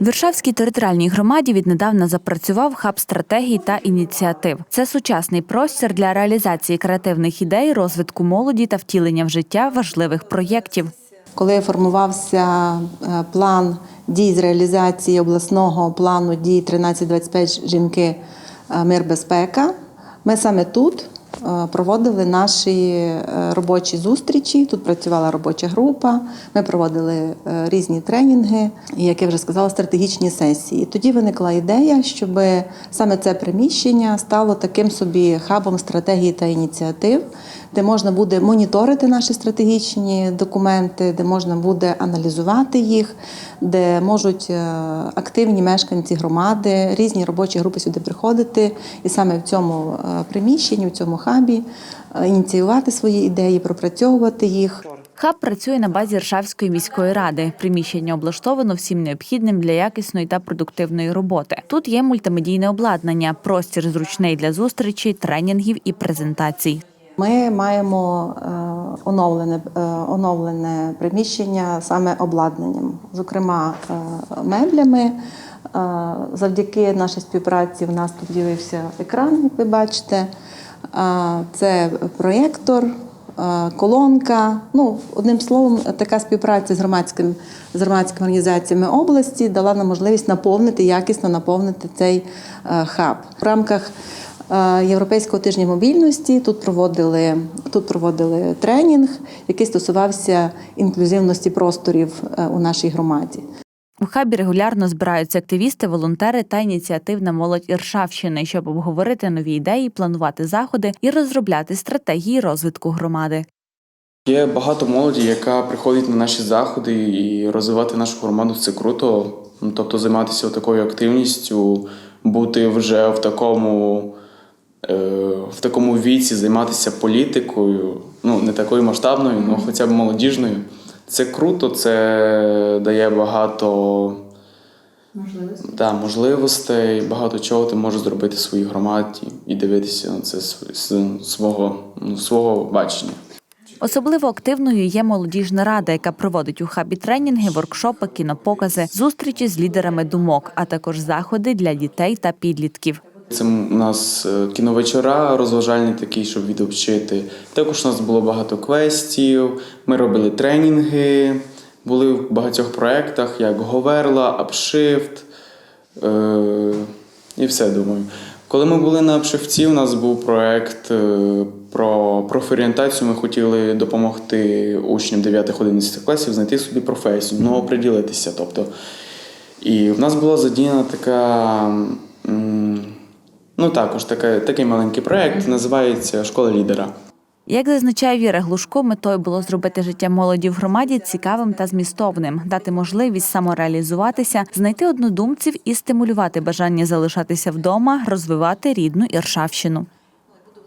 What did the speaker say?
Віршавській територіальній громаді віднедавна запрацював хаб стратегій та ініціатив. Це сучасний простір для реалізації креативних ідей, розвитку молоді та втілення в життя важливих проєктів. Коли формувався е, план дій з реалізації обласного плану дій 1325 жінки е, мир безпека, ми саме тут проводили наші е, робочі зустрічі. Тут працювала робоча група. Ми проводили е, різні тренінги, і, як я вже сказала, стратегічні сесії. Тоді виникла ідея, щоб саме це приміщення стало таким собі хабом стратегії та ініціатив, де можна буде моніторити наші стратегічні документи, де можна буде аналізувати їх, де можуть е, активні мешканці громади, різні робочі групи сюди приходити, і саме в цьому е, приміщенні, в цьому хабі е, ініціювати свої ідеї, пропрацьовувати їх. Хаб працює на базі Ршавської міської ради. Приміщення облаштовано всім необхідним для якісної та продуктивної роботи. Тут є мультимедійне обладнання, простір зручний для зустрічей, тренінгів і презентацій. Ми маємо е, оновлене, е, оновлене приміщення саме обладнанням, зокрема меблями. Завдяки нашій співпраці в нас тут з'явився екран, як ви бачите. Це проєктор, колонка. Ну, одним словом, така співпраця з громадським з громадськими організаціями області дала нам можливість наповнити якісно наповнити цей хаб в рамках. Європейського тижня мобільності тут проводили тут проводили тренінг, який стосувався інклюзивності просторів е, у нашій громаді. У хабі регулярно збираються активісти, волонтери та ініціативна молодь Іршавщини, щоб обговорити нові ідеї, планувати заходи і розробляти стратегії розвитку громади. Є багато молоді, яка приходить на наші заходи і розвивати нашу громаду це круто. Ну, тобто займатися такою активністю, бути вже в такому, е, в такому віці, займатися політикою, ну не такою масштабною, але хоча б молодіжною. Це круто, це дає багато можливостей, да, можливостей багато чого ти можеш зробити в своїй громаді і дивитися на це з- свого, ну, свого бачення. Особливо активною є молодіжна рада, яка проводить у хабі тренінги, воркшопи, кінопокази, зустрічі з лідерами думок, а також заходи для дітей та підлітків. Це у нас е, кіновечора розважальні такі, щоб відвчити. Також у нас було багато квестів. Ми робили тренінги, були в багатьох проєктах, як Говерла, Апшифт е- і все думаю. Коли ми були на Апшифті, у нас був проєкт е, про профорієнтацію. Ми хотіли допомогти учням 9-11 класів знайти собі професію, ну, оприділитися. Тобто. І в нас була задіяна така. Ну, також таке, такий маленький проект називається Школа лідера. Як зазначає Віра Глушко, метою було зробити життя молоді в громаді цікавим та змістовним, дати можливість самореалізуватися, знайти однодумців і стимулювати бажання залишатися вдома, розвивати рідну Іршавщину.